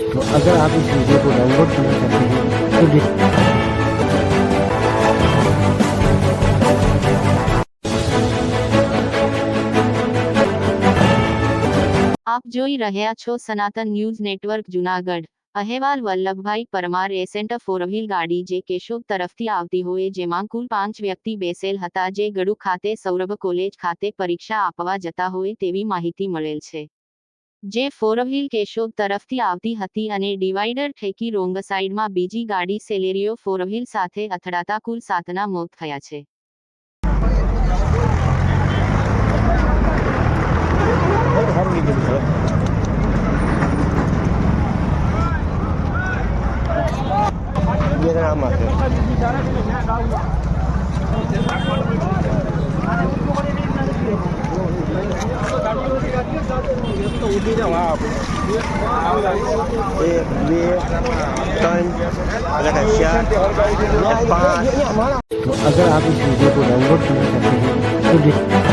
तो अगर आप इस वीडियो को डाउनलोड करना चाहते हैं तो डिस- આપ જોઈ રહ્યા છો સનાતન ન્યૂઝ નેટવર્ક જુનાગઢ અહેવાલ Vallabhbhai Parmar Accent four wheel ગાડી જે કેશોદ તરફથી આવતી હોય જેમાં કુલ પાંચ વ્યક્તિ બેસેલ હતા જે ગડુ ખાતે સૌરભ કોલેજ ખાતે પરીક્ષા આપવા જતા હોય તેવી માહિતી મળેલ છે જે ફોરવ્હીલ કેશોદ તરફથી આવતી હતી અને ડિવાઈડર ઠેકી રોંગ સાઈડમાં બીજી ગાડી સેલેરિયો ફોરવ્હીલ સાથે અથડાતા કુલ સાતના મોત થયા છે. ये એક બે ત્રણ અને ચાર અને પાંચ तो अगर आप इस वीडियो को डाउनलोड करना चाहते हैं तो डिस-